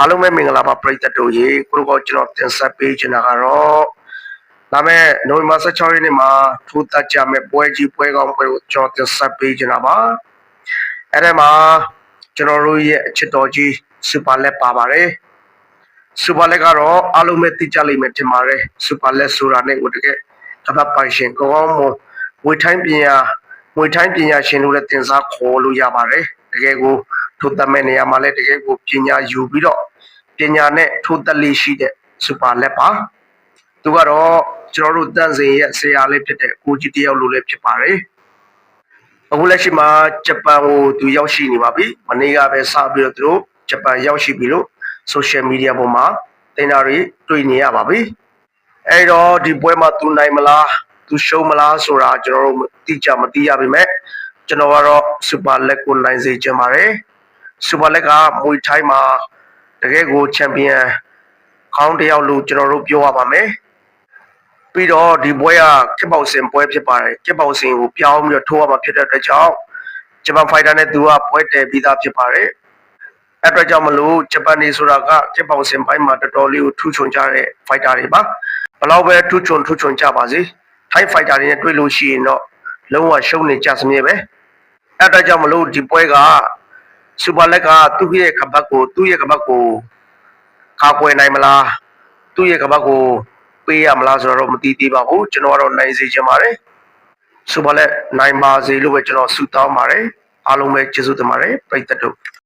အားလုံးပဲမင်္ဂလာပါပရိသတ်တို့ရေကိုရောကျွန်တော်တင်ဆက်ပေးချင်တာကတော့ဒါမဲ့နိုဝင်ဘာ16ရက်နေ့မှာထိုးတက်ကြမဲ့ပွဲကြီးပွဲကောင်းပွဲကိုကျွန်တော်တင်ဆက်ပေးချင်တာပါအဲ့ဒါမှာကျွန်တော်တို့ရဲ့အချစ်တော်ကြီးစူပါလက်ပါပါတယ်စူပါလက်ကတော့အားလုံးပဲသိကြလိမ့်မယ်ထင်ပါတယ်စူပါလက်ဆိုတာနဲ့ကိုတကယ်ကပတ်ပိုင်ရှင်ကောင်းမွန်ဝေထိုင်းပညာဝေထိုင်းပညာရှင်တို့လည်းတင်စားခေါ်လို့ရပါတယ်တကယ်ကိုထိုးတက်မဲ့နေရာမှာလည်းတကယ်ကိုပညာယူပြီးတော့ ပညာနဲ့ထိုးတက်လေးရှိတဲ့စူပါလက်ပါသူကတော့ကျွန်တော်တို့တန့်စင်ရဲ့ဆရာလေးဖြစ်တဲ့ကိုကြီးတယောက်လိုလည်းဖြစ်ပါတယ်အခုလက်ရှိမှာဂျပန်ကိုသူရောက်ရှိနေပါပြီမနေ့ကပဲစပြီးတော့သူတို့ဂျပန်ရောက်ရှိပြီလို့ social media ပေါ်မှာတင်တာတွေတွေ့နေရပါပြီအဲ့တော့ဒီပွဲမှာသူနိုင်မလားသူရှုံးမလားဆိုတာကျွန်တော်တို့တိကျမသိရပါပဲကျွန်တော်ကတော့စူပါလက်ကိုနိုင်စေချင်ပါတယ်စူပါလက်ကမွေထိုင်းမှာ တကယ်ကိုချန်ပီယံခေါင်းတစ်ယောက်လို့ကျွန်တော်တို့ပြောရပါမယ်ပြီးတော့ဒီပွဲကကစ်ဘောက်စင်ပွဲဖြစ်ပါတယ်ကစ်ဘောက်စင်ကိုပြောင်းပြီးတော့ထိုးရမှာဖြစ်တဲ့အတွက်ကြောင့်ဂျပန်ဖိုက်တာနဲ့သူကပွဲတည်ပြီးသားဖြစ်ပါတယ်အဲ့အတွက်ကြောင့်မလို့ဂျပန်နေဆိုတာကကစ်ဘောက်စင်ဘိုင်းမှာတော်တော်လေးကိုထူးချွန်ကြတဲ့ဖိုက်တာတွေပါဘယ်လောက်ပဲထူးချွန်ထူးချွန်ကြပါစေထိုင်းဖိုက်တာတွေနဲ့တွေ့လို့ရှိရင်တော့လုံးဝရှုံးနေကြစမြဲပဲအဲ့အတွက်ကြောင့်မလို့ဒီပွဲက စူပါလက်ကသူ့ရဲ့ကပတ်ကိုသူ့ရဲ့ကပတ်ကိုကာကွယ်နိုင်မလားသူ့ရဲ့ကပတ်ကိုပေးရမလားဆိုတော့မသိသေးပါဘူးကျွန်တော်ကတော့နိုင်စေချင်ပါတယ်ဆိုပါလဲနိုင်ပါစေလို့ပဲကျွန်တော်ဆုတောင်းပါတယ်အားလုံးပဲကျေးဇူးတင်ပါတယ်ပရိသတ်တို့